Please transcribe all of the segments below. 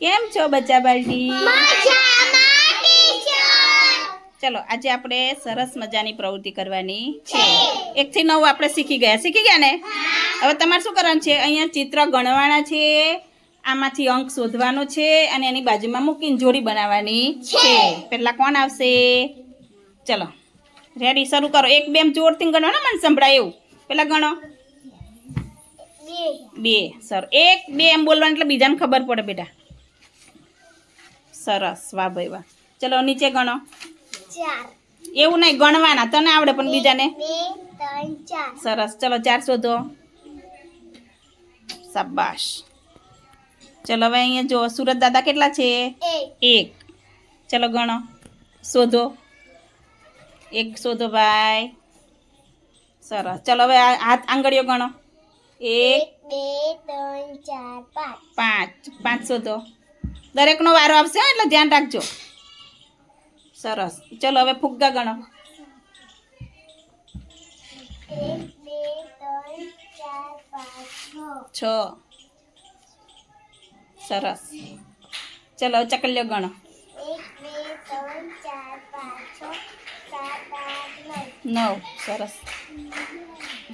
કેમ છો બચ્ચા બાલટી? ચલો આજે આપણે સરસ મજાની પ્રવૃત્તિ કરવાની છે. એકથી નવ આપણે શીખી ગયા. શીખી ગયા ને? હવે તમારે શું કરવાનું છે? અહીંયા ચિત્ર ગણવાના છે આમાંથી અંક શોધવાનો છે અને એની બાજુમાં મૂકીને જોડી બનાવવાની છે. પહેલા કોણ આવશે? ચલો રેડી શરૂ કરો. એક બે એમ જોરથી ગણો ને મને સંભળાય એવું. પહેલાં ગણો. બે. સર એક બે એમ બોલવાનું એટલે બીજાને ખબર પડે બેટા. સરસ વાહ ભાઈ વાહ. ચલો નીચે ગણો. ચાર. એવું નહીં ગણવાના તને આવડે પણ બીજાને. સરસ ચલો ચાર શોધો. શાબાશ. ચલો હવે અહીંયા જો સુરત દાદા કેટલા છે? એક. ચલો ગણો. શોધો. એક શોધો ભાઈ. સરસ. ચલો હવે આ હાથ આંગળીઓ ગણો. એક એક બે ત્રણ ચાર પાંચ. પાંચ. પાંચ શોધો. દરેકનો વારો આવશે એટલે ધ્યાન રાખજો. સરસ. ચલો, હવે ફુગ્ગા ગણો. છ. સરસ. ચલો ચકલ્યો ગણો. નવ. સરસ.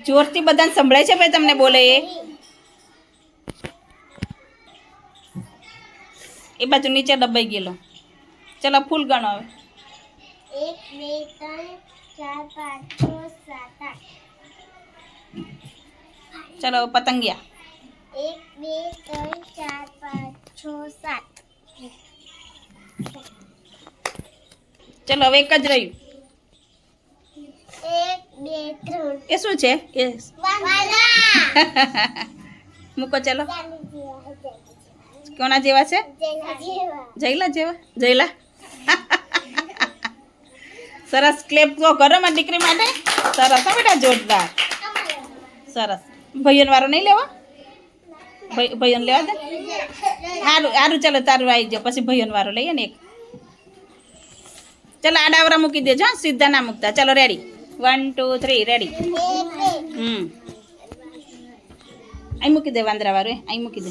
જોરથી બધાને સંભળાય છે ભાઈ તમને બોલે એ? એ બાજુ નીચે દબાઈ ગયેલો. ચલો ફૂલ ગણો હવે. એક બે ત્રણ ચાર પાંચ છ સાત આઠ. ચલો પતંગિયા. એક બે ત્રણ ચાર પાંચ છ સાત. ચલો હવે એક જ રહ્યું. એક બે ત્રણ. એ શું છે? એ મૂકો ચલો. કોના જેવા છે? જયલા જેવા? જયલા. સરસ ક્લેપ તો કરો મારી દીકરી માટે. સરસ હો બેટા જોરદાર. સરસ. ભૈયન વારો નહીં લેવો? ભાઈ ભાઈઓને લેવા દે? સારું સારું ચાલો તારું આવી જાઓ. પછી ભૈયન વારો લઈએ ને એક. ચાલો આડાવરા મૂકી દેજો હા સીધા ના મૂકતા. ચાલો ready one two three ready હમ. અહીં મૂકી દે વાંદરા વાળું અહીં મૂકી દે.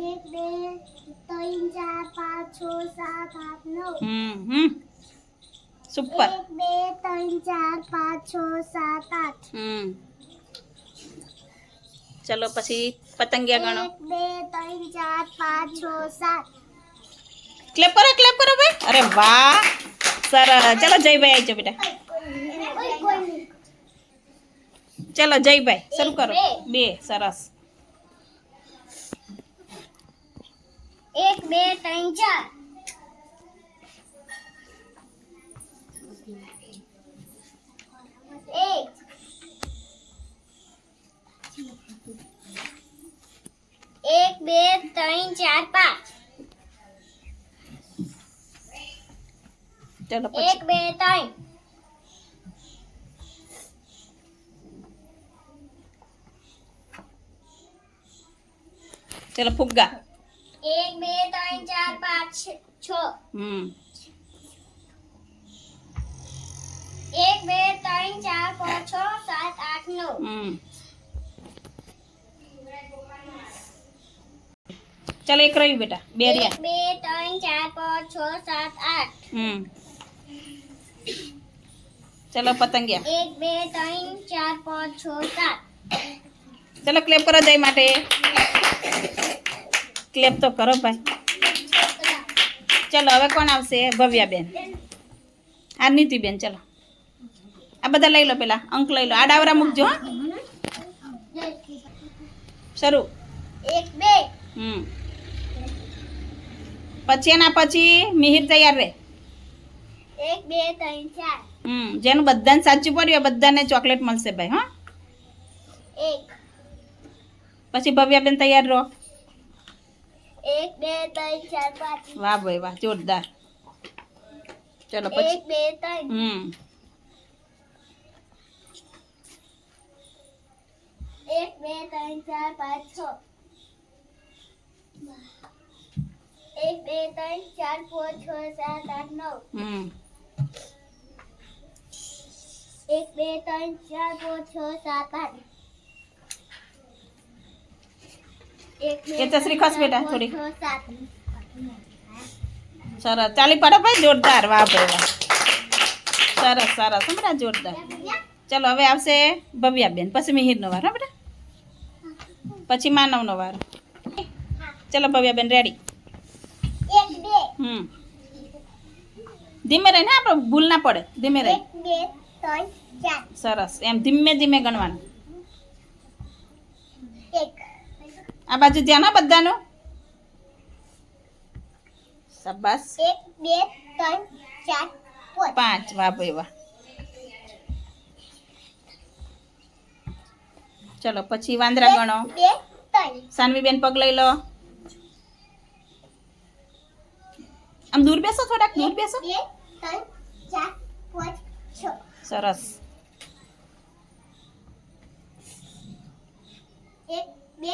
એક બે ત્રણ ચાર પાંચ છ સાત આઠ નવ હમ હમ સુપર એક બે ત્રણ ચાર પાંચ છ સાત આઠ હમ ચલો પછી પતંગિયા ગણો એક બે ત્રણ ચાર પાંચ છ સાત ક્લેપ કરો ક્લેપ કરો ભાઈ અરે વાહ સરસ ચલો જયભાઈ આવી જાઓ બેટા ચલો જયભાઈ શરૂ કરો બે સરસ એક બે ત્રણ ચાર. એક. એક બે ત્રણ ચાર પાંચ. ચલો એક બે ત્રણ. ચલો ફુગ્ગા. એક બે ત્રણ ચાર પાંચ છ- છ હમ એક બે ત્રણ ચાર પાંચ છ સાત આઠ નવ હમ ચલો એક રહ્યું બેટા બે એક રહ્યા બે ત્રણ ચાર પાંચ છ સાત આઠ હમ ચલો પતંગિયા એક બે ત્રણ ચાર પાંચ છ સાત ચલો ક્લેપ કરો જય માટે ક્લેપ તો કરો ભાઈ. ચલો હવે કોણ આવશે? ભવ્યાબેન. આ નીતિબેન ચલો. આ બધા લઈ લો પેલા અંક લઈ લો. આડાવરા મૂકજો શરૂ. એક બે હમ. પછી એના પછી મિહિર તૈયાર રહે. એક બે ત્રણ ચાર હમ જેનું બધાને સાચું પડ્યું બધાને ચોકલેટ મળશે ભાઈ હા. એક. પછી ભવ્યાબેન તૈયાર રહો. એક બે ત્રણ ચાર પાંચ વાહ ભાઈ વાહ જોરદાર ચલો પછી એક બે ત્રણ હમ એક બે ત્રણ ચાર પાંચ છ એક બે ત્રણ ચાર પાંચ છ સાત આઠ નવ હમ એક બે ત્રણ ચાર પાંચ છ સાત આઠ એ તો શ્રી ખસ બેટા, થોડી. સરસ. ચાલી પડો ભાઈ જોરદાર. વાહ ભાઈ વાહ. સરસ સરસ. હમણાં જોરદાર. ચલો હવે આવશે ભવ્યાબેન. પછી મિહિરનો વાર બેટા. પછી માનવનો વાર. ચલો ભવ્યાબેન રેડી હમ. ધીમે રહીને આપણે ભૂલ ના પડે. ધીમે રહી સરસ. એમ ધીમે ધીમે ગણવાનું એક આ બાજુ ધ્યાન બધાનો. શાબાશ. એક બે ત્રણ ચાર પાંચ. વાહ ભાઈ વાહ. ચલો પછી વાંદરા ગણો. સાનવીબેન પગ લઈ લો. આમ દૂર બેસો થોડાક દૂર બેસો. સરસ. એક બે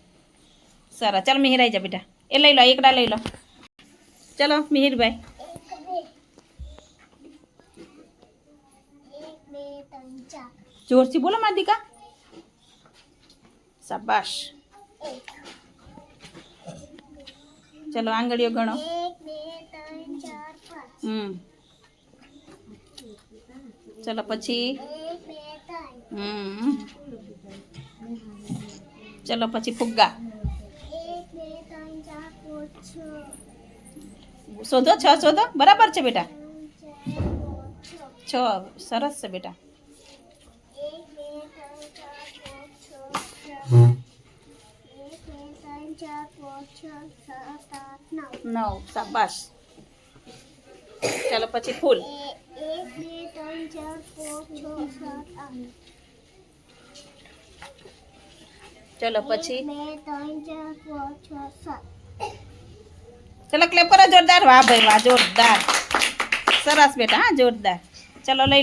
सारा। चल, मिहिर आई जा बेटा। ये ले लो एक ले लो। चलो, मिहिर भाई ज़ोर से बोलो मादिका। शाबाश। चलो आंगड़ियों गणो। हम्म। चलो पची हम्म। चलो पची फुग्गा। શોધો છ શોધો બરાબર છે બેટા ત્રણ ચાર પાંચ છ છ સરસ છે બેટા એક બે ત્રણ ચાર પાંચ છ સાત એક બે ત્રણ ચાર પાંચ છ સાત આઠ નવ નવ શાબાશ ચાલો પછી ફૂલ એ- એક બે ત્રણ ચાર પાંચ છ સાત આઠ ચલો પછી ચલો ક્લેપ કરો જોરદાર વાહ ભાઈ વાહ જોરદાર સરસ બેટા હા જોરદાર ચલો લઈ